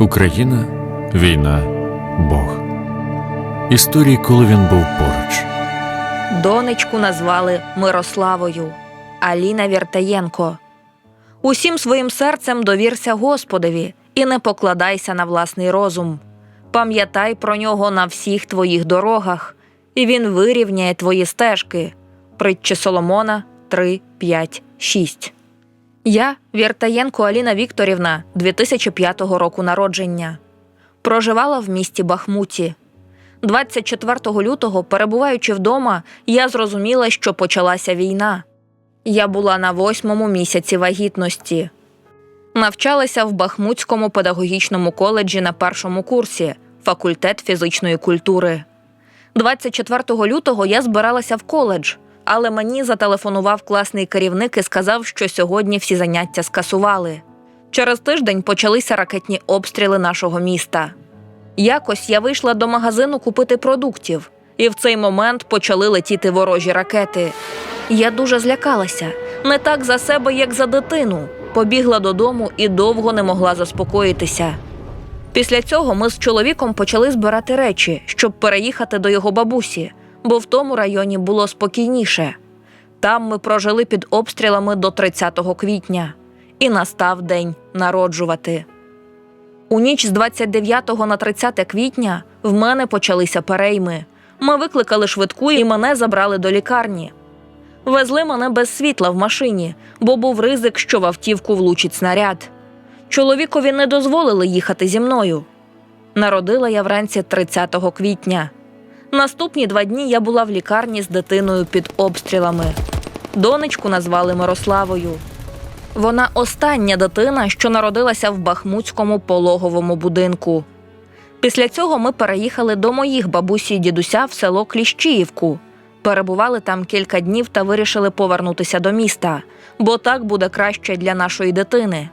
Україна, війна, Бог. Історії, коли він був поруч. Донечку назвали Мирославою Аліна Віртаєнко. Усім своїм серцем довірся Господові і не покладайся на власний розум. Пам'ятай про нього на всіх твоїх дорогах, і він вирівняє твої стежки. Притчі Соломона 3, 5, 6. Я Віртаєнко Аліна Вікторівна 2005 року народження. Проживала в місті Бахмуті. 24 лютого, перебуваючи вдома, я зрозуміла, що почалася війна. Я була на восьмому місяці вагітності. Навчалася в Бахмутському педагогічному коледжі на першому курсі, факультет фізичної культури. 24 лютого я збиралася в коледж, але мені зателефонував класний керівник і сказав, що сьогодні всі заняття скасували. Через тиждень почалися ракетні обстріли нашого міста. Якось я вийшла до магазину купити продуктів, і в цей момент почали летіти ворожі ракети. Я дуже злякалася, не так за себе, як за дитину. Побігла додому і довго не могла заспокоїтися. Після цього ми з чоловіком почали збирати речі, щоб переїхати до його бабусі, бо в тому районі було спокійніше. Там ми прожили під обстрілами до 30 квітня, і настав день народжувати. У ніч з 29 на 30 квітня в мене почалися перейми. Ми викликали швидку і мене забрали до лікарні. Везли мене без світла в машині, бо був ризик, що в автівку влучить снаряд. Чоловікові не дозволили їхати зі мною. Народила я вранці 30 квітня. Наступні два дні я була в лікарні з дитиною під обстрілами. Донечку назвали Мирославою. Вона остання дитина, що народилася в Бахмутському пологовому будинку. Після цього ми переїхали до моїх бабусі і дідуся в село Кліщіївку. Перебували там кілька днів та вирішили повернутися до міста, бо так буде краще для нашої дитини.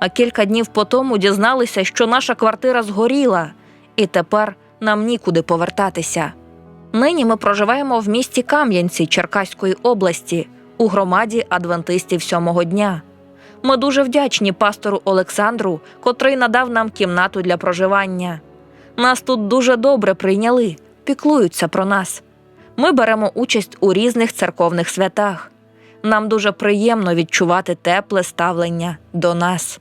А кілька днів по тому дізналися, що наша квартира згоріла, і тепер нам нікуди повертатися. Нині ми проживаємо в місті Кам'янці Черкаської області у громаді адвентистів сьомого дня. Ми дуже вдячні пастору Олександру, котрий надав нам кімнату для проживання. Нас тут дуже добре прийняли, піклуються про нас. Ми беремо участь у різних церковних святах. Нам дуже приємно відчувати тепле ставлення до нас.